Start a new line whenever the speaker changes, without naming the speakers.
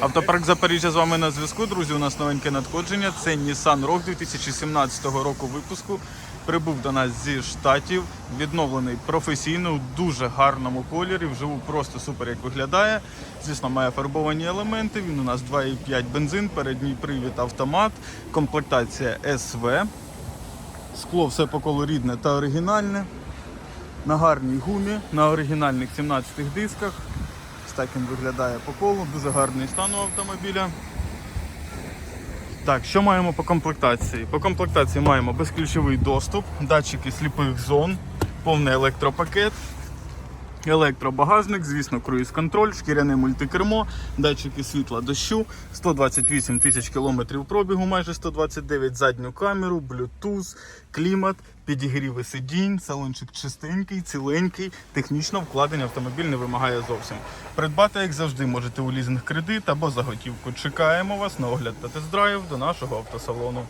Автопарк Запоріжжя з вами на зв'язку. Друзі, у нас новеньке надходження. Це Nissan Rogue 2017 року випуску. Прибув до нас зі штатів, відновлений професійно, у дуже гарному кольорі. Вживу просто супер як виглядає. Звісно, має фарбовані елементи. Він у нас 2,5 бензин, передній привід автомат, комплектація СВ. Скло все по колу рідне та оригінальне. На гарній гумі, на оригінальних 17 дисках. Так він виглядає по колу, дуже гарний стан у автомобіля. Так, що маємо по комплектації? По комплектації маємо безключовий доступ, датчики сліпих зон, повний електропакет, електробагажник, звісно, круїз-контроль, шкіряне мультикермо, датчики світла дощу, 128 тисяч кілометрів пробігу, майже 129 задню камеру, Bluetooth, клімат, підігріви сидінь, салончик чистенький, ціленький, технічно вкладення автомобіль не вимагає зовсім. Придбати, як завжди, можете у лізинг кредит або за готівку. Чекаємо вас на огляд та тест-драйв до нашого автосалону.